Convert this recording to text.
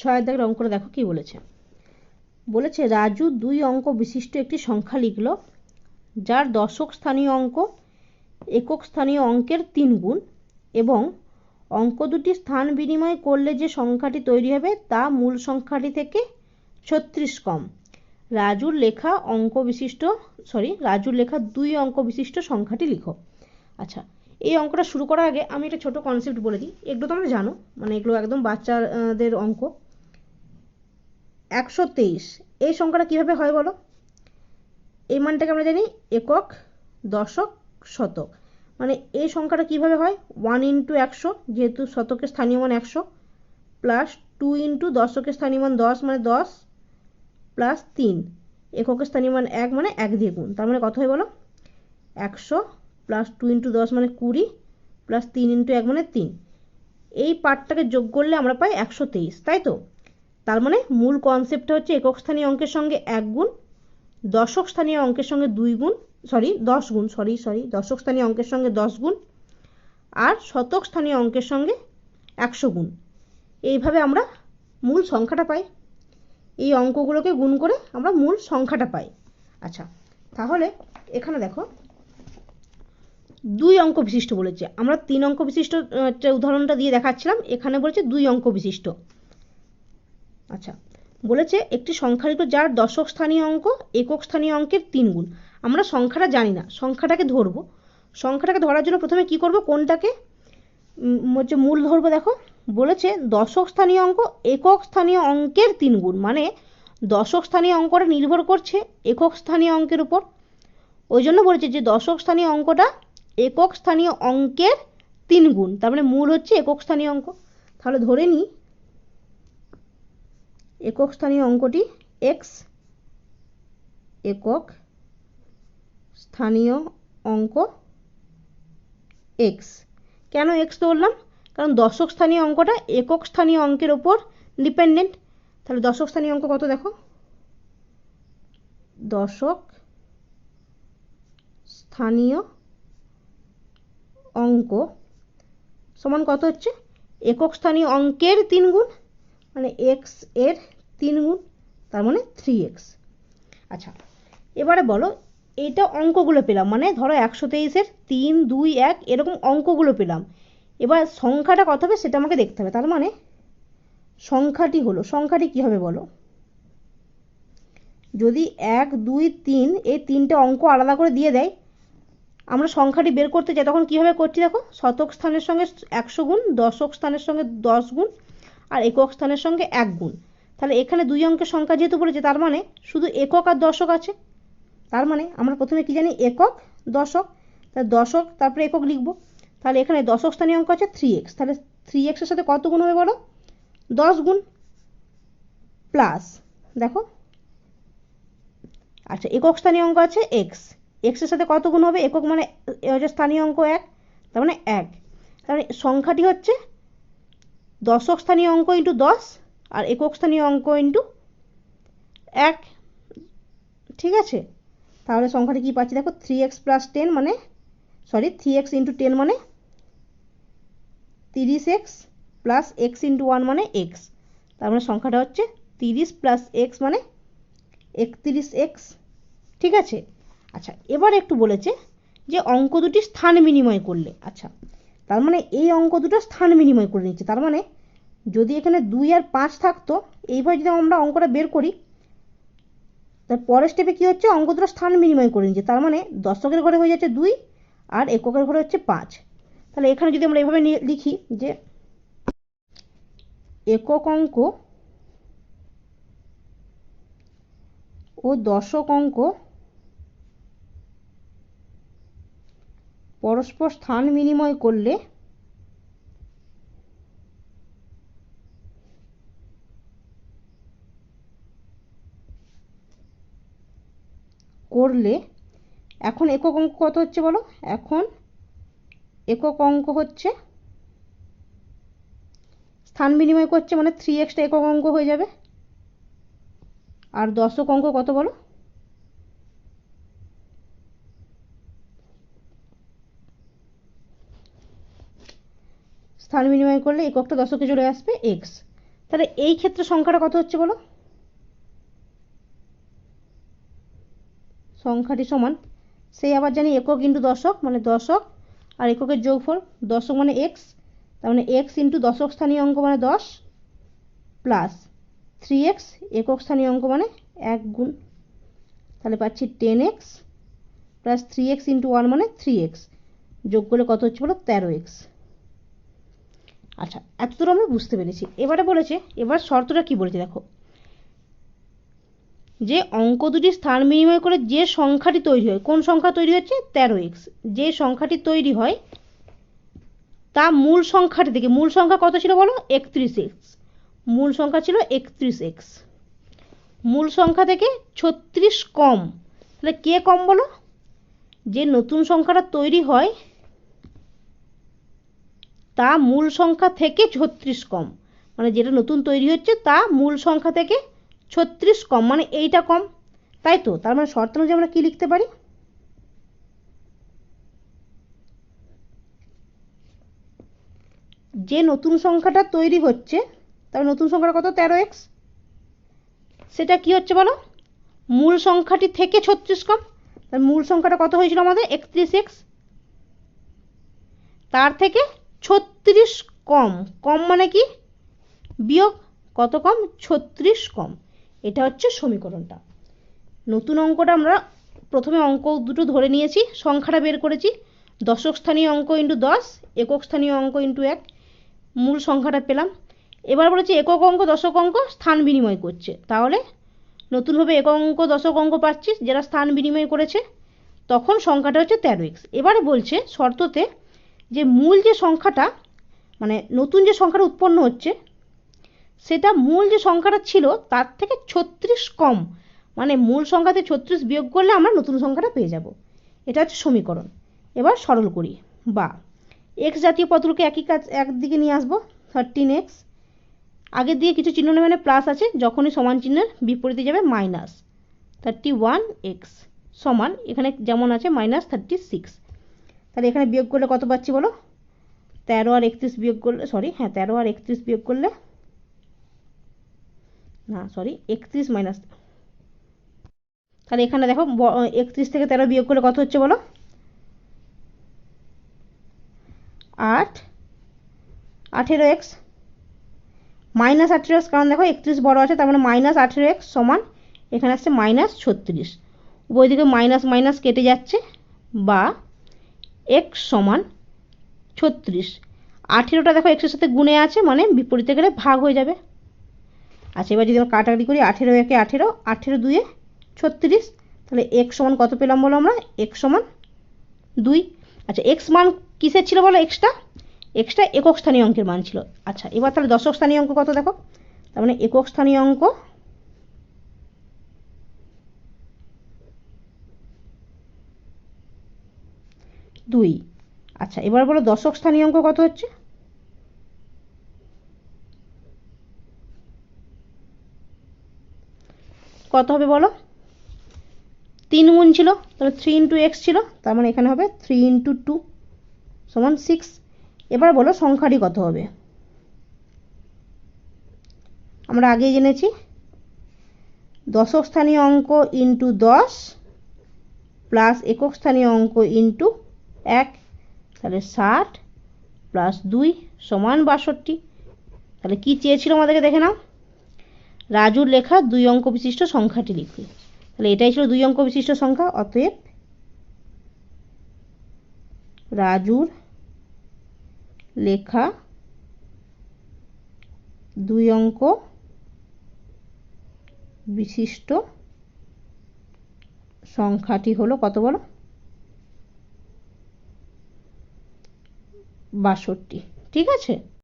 ছয়ের দাগের অঙ্কটা দেখো কি বলেছে। বলেছে, রাজু দুই অঙ্ক বিশিষ্ট একটি সংখ্যা লিখল, যার দশক স্থানীয় অঙ্ক, একক স্থানীয় অঙ্কের তিন গুণ, এবং অঙ্ক দুটি স্থান বিনিময় করলে যে সংখ্যাটি তৈরি হবে তা মূল সংখ্যাটি থেকে ছত্রিশ কম। রাজুর লেখা অঙ্ক বিশিষ্ট সরি রাজুর লেখা দুই অঙ্ক বিশিষ্ট সংখ্যাটি লিখো। আচ্ছা এই অঙ্কটা শুরু করার আগে আমি একটা ছোট কনসেপ্ট বলে দিই। এগুলো তোমরা জানো মানে এগুলো একদম বাচ্চাদের অঙ্ক। একশো তেইশ। এই সংখ্যাটা কীভাবে হয় বলো? এই মানটাকে আমরা জানি একক, দশক, শতক। মানে এই সংখ্যাটা কীভাবে হয়? ওয়ান ইন্টু একশো, যেহেতু শতকের স্থানীয় মান একশো, প্লাস টু ইন্টু দশকের স্থানীয় মান দশ মানে দশ, প্লাস তিন। এককের স্থানীয় মান এক মানে এক দিয়ে গুণ। তার মানে কত হয় বলো? একশো, প্লাস টু ইন্টু দশ মানে কুড়ি, প্লাস তিন ইন্টু এক মানে তিন। এই পার্টটাকে যোগ করলে আমরা পাই একশো তেইশ, তাই তো? তার মানে মূল কনসেপ্টটা হচ্ছে একক স্থানীয় অঙ্কের সঙ্গে এক গুণ, দশক স্থানীয় অঙ্কের সঙ্গে দুই গুণ সরি দশ গুণ সরি সরি দশক স্থানীয় অঙ্কের সঙ্গে দশ গুণ আর শতক স্থানীয় অঙ্কের সঙ্গে একশো গুণ। এইভাবে আমরা মূল সংখ্যাটা পাই। এই অঙ্কগুলোকে গুণ করে আমরা মূল সংখ্যাটা পাই। আচ্ছা তাহলে এখানে দেখো, দুই অঙ্ক বিশিষ্ট বলেছে। আমরা তিন অঙ্ক বিশিষ্ট উদাহরণটা দিয়ে দেখাচ্ছিলাম, এখানে বলেছে দুই অঙ্ক বিশিষ্ট। আচ্ছা বলেছে একটি সংখ্যা লিখো যার দশক স্থানীয় অঙ্ক, একক স্থানীয় অঙ্কের তিন গুণ। আমরা সংখ্যাটা জানি না, সংখ্যাটাকে ধরবো। সংখ্যাটাকে ধরার জন্য প্রথমে কি করব? কোনটাকে? হচ্ছে মূল ধরবো, দেখো। বলেছে দশক স্থানীয় অঙ্ক, একক স্থানীয় অঙ্কের তিন গুণ। মানে দশক স্থানীয় অঙ্কটা নির্ভর করছে একক স্থানীয় অঙ্কের উপর। ওই জন্য বলেছে যে দশক স্থানীয় অঙ্কটা একক স্থানীয় অঙ্কের তিন গুণ। তার মানে মূল হচ্ছে একক স্থানীয় অঙ্ক। তাহলে ধরে নিই একক স্থানীয় অঙ্কটি এক্স একক স্থানীয় অঙ্ক এক্স কেন এক্স ধরলাম? কারণ দশক স্থানীয় অঙ্কটা একক স্থানীয় অঙ্কের ওপর ডিপেন্ডেন্ট তাহলে দশক স্থানীয় অঙ্ক কত দেখো? দশক স্থানীয় অঙ্ক সমান কত হচ্ছে? একক স্থানীয় অঙ্কের তিন গুণ মানে এক্সের তিন গুণ, তার মানে থ্রি এক্স আচ্ছা এবারে বলো এইটা অঙ্কগুলো পেলাম মানে ধরো একশো তেইশের তিন, দুই, এক, এরকম অঙ্কগুলো পেলাম। এবার সংখ্যাটা কত হবে সেটা আমাকে দেখতে হবে, তার মানে সংখ্যাটি হলো, সংখ্যাটি কী হবে বলো? যদি এক, দুই, তিন, এই তিনটে অঙ্ক আলাদা করে দিয়ে দেয়, আমরা সংখ্যাটি বের করতে চাই, তখন কীভাবে করছি দেখো? শতক স্থানের সঙ্গে একশো গুণ, দশক স্থানের সঙ্গে দশ গুণ, আর একক স্থানের সঙ্গে এক গুণ। তাহলে এখানে দুই অঙ্কের সংখ্যা যেহেতু বলেছে তার মানে শুধু একক আর দশক আছে। তার মানে আমরা প্রথমে কি জানি? একক, দশক। তাহলে দশক, তারপরে একক লিখব। তাহলে এখানে দশক স্থানীয় অঙ্ক আছে থ্রি এক্স তাহলে থ্রি এক্সের সাথে কত গুণ হবে বলো? দশ গুণ প্লাস দেখো। আচ্ছা একক স্থানীয় অঙ্ক আছে এক্স এক্সের সাথে কত গুণ হবে? একক মানে স্থানীয় অঙ্ক এক, তার মানে এক। তাহলে সংখ্যাটি হচ্ছে দশক স্থানীয় অঙ্ক ইন্টু দশ আর একক স্থানীয় অঙ্ক ইন্টু এক। ঠিক আছে? তাহলে সংখ্যাটি কী পাচ্ছি? দেখো থ্রি এক্স প্লাস টেন মানে sorry three x into ten মানে তিরিশ x plus x into one মানে এক্স তার মানে সংখ্যাটা হচ্ছে তিরিশ প্লাস এক্স মানে একত্রিশ এক্স ঠিক আছে? আচ্ছা এবার একটু বলেছে যে অঙ্ক দুটি স্থান বিনিময় করলে। আচ্ছা তার মানে এই অঙ্ক দুটো স্থান বিনিময় করে নিচ্ছে। তার মানে যদি এখানে দুই আর পাঁচ থাকতো এইভাবে যদি আমরা অঙ্কটা বের করি, তার পরের স্টেপে কী হচ্ছে? অঙ্ক দুটো স্থান বিনিময় করে নিচ্ছে। তার মানে দশকের ঘরে হয়ে যাচ্ছে দুই আর এককের ঘরে হচ্ছে পাঁচ। তাহলে এখানে যদি আমরা এইভাবে লিখি যে একক অঙ্ক ও দশক অঙ্ক পরস্পর স্থান বিনিময় করলে করলে, এখন একক অঙ্ক কত হচ্ছে বলো? এখন একক অঙ্ক হচ্ছে, স্থান বিনিময় করছে মানে থ্রি এক্সটা একক অঙ্ক হয়ে যাবে। আর দশক অঙ্ক কত বলো? স্থান বিনিময় করলে এককটা দশকে চলে আসবে এক্স তাহলে এই ক্ষেত্রে সংখ্যাটা কত হচ্ছে বলো? সংখ্যাটি সমান। সেই আবার জানি একক ইন্টু দশক মানে দশক, আর এককের যোগফল, দশক মানে এক্স তার মানে এক্স ইন্টু দশক স্থানীয় অঙ্ক মানে দশ প্লাস থ্রি এক্স একক স্থানীয় অঙ্ক মানে এক গুণ, তাহলে পাচ্ছি ten x plus three x into one মানে থ্রি এক্স যোগ করলে কত হচ্ছে বলো তেরো এক্স আচ্ছা এতদূর আমরা বুঝতে পেরেছি। এবারে বলেছে, এবার শর্তটা কি বলেছে দেখো। যে অঙ্ক দুটি স্থান বিনিময় করে যে সংখ্যাটি তৈরি হয়, কোন সংখ্যা তৈরি হচ্ছে? তেরো এক্স যে সংখ্যাটি তৈরি হয়, তা মূল সংখ্যাটি থেকে, মূল সংখ্যা কত ছিল বলো? একত্রিশ এক্স মূল সংখ্যা ছিল একত্রিশ এক্স মূল সংখ্যা থেকে ছত্রিশ কম। তাহলে কে কম বলো? যে নতুন সংখ্যাটা তৈরি হয়, তা মূল সংখ্যা থেকে ছত্রিশ কম। মানে যেটা নতুন তৈরি হচ্ছে, তা মূল সংখ্যা থেকে ছত্রিশ কম মানে এইটা কম। তাই তো? তার মানে শর্ত অনুযায়ী আমরা কি লিখতে পারি? যে নতুন সংখ্যাটা তৈরি হচ্ছে, তার নতুন সংখ্যাটা কত? তেরো এক্স। সেটা কি হচ্ছে বলো? মূল সংখ্যাটি থেকে ছত্রিশ কম, তার মূল সংখ্যাটা কত হয়েছিল আমাদের? একত্রিশ এক্স। তার থেকে ছত্রিশ কম। কম মানে কি? বিয়োগ কত কম? ছত্রিশ কম। এটা হচ্ছে সমীকরণটা। নতুন অঙ্কটা আমরা প্রথমে অঙ্ক দুটো ধরে নিয়েছি, সংখ্যাটা বের করেছি। দশক স্থানীয় অঙ্ক ইন্টু দশ, একক স্থানীয় অঙ্ক ইন্টু এক, মূল সংখ্যাটা পেলাম। এবার বলেছি একক অঙ্ক, দশক অঙ্ক, স্থান বিনিময় করছে। তাহলে নতুনভাবে একক অঙ্ক, দশক অঙ্ক পাচ্ছি যারা স্থান বিনিময় করেছে, তখন সংখ্যাটা হচ্ছে তেরো এক্স। এবারে বলছে শর্ততে যে মূল যে সংখ্যাটা মানে নতুন যে সংখ্যাটা উৎপন্ন হচ্ছে সেটা মূল যে সংখ্যাটা ছিল, তার থেকে ছত্রিশ কম। মানে মূল সংখ্যাতে ছত্রিশ বিয়োগ করলে আমরা নতুন সংখ্যাটা পেয়ে যাব। এটা হচ্ছে সমীকরণ। এবার সরল করি। বা এক্স জাতীয় পদগুলোকে একই কাজ, একদিকে নিয়ে আসব থার্টিন এক্স আগের দিকে কিছু চিহ্ন নেই মানে প্লাস আছে, যখনই সমান চিহ্নের বিপরীতে যাবে মাইনাস থার্টি ওয়ান এক্স সমান, এখানে যেমন আছে মাইনাস থার্টি সিক্স তাহলে এখানে বিয়োগ করলে কত পাচ্ছি বলো? তেরো আর একত্রিশ বিয়োগ করলে সরি হ্যাঁ তেরো আর একত্রিশ বিয়োগ করলে না সরি একত্রিশ মাইনাস তাহলে এখানে দেখো একত্রিশ থেকে তেরো বিয়োগ করলে কত হচ্ছে বলো? আট। আঠেরো এক্স মাইনাস আঠেরো এক্স কারণ দেখো একত্রিশ বড় আছে, তার মানে মাইনাস আঠেরো এক্স সমান, এখানে আসছে মাইনাস ছত্রিশ। দিকে মাইনাস মাইনাস কেটে যাচ্ছে, বা এক্স সমান ছত্রিশ। আঠেরোটা দেখো এক্সের সাথে গুণে আছে মানে বিপরীতে গেলে ভাগ হয়ে যাবে। আচ্ছা এবার যদি আমরা কাটাকাটি করি, আঠেরো একে আঠেরো আঠেরো দুয়ে ছত্রিশ, তাহলে এক্স সমান কত পেলাম বলো আমরা? এক্স সমান দুই। আচ্ছা এক্স মান কিসের ছিল বলো এক্সটা এক্সটা একক স্থানীয় অঙ্কের মান ছিল। আচ্ছা এবার তাহলে দশক স্থানীয় অঙ্ক কত দেখো? তার মানে একক স্থানীয় অঙ্ক দুই। আচ্ছা এবার বলো দশক স্থানীয় অঙ্ক কত হচ্ছে? কত হবে বলো? তিন গুণ ছিল, তাহলে থ্রি ইন্টু এক্স ছিল, তার মানে এখানে হবে থ্রি ইন্টু টু সমান সিক্স এবার বলো সংখ্যাটি কত হবে? আমরা আগেই জেনেছি দশক স্থানীয় অঙ্ক ইন্টু দশ প্লাস একক স্থানীয় অঙ্ক ইন্টু এক, তাহলে ষাট প্লাস দুই সমান বাষট্টি। তাহলে কি চেয়েছিল আমাদেরকে দেখে নাও? রাজুর লেখা দুই অঙ্ক বিশিষ্ট সংখ্যাটি লিখবে। তাহলে এটাই ছিল দুই অঙ্ক বিশিষ্ট সংখ্যা, অতএব রাজুর লেখা দুই অঙ্ক বিশিষ্ট সংখ্যাটি হলো কত বলো? বাষট্টি। ঠিক আছে?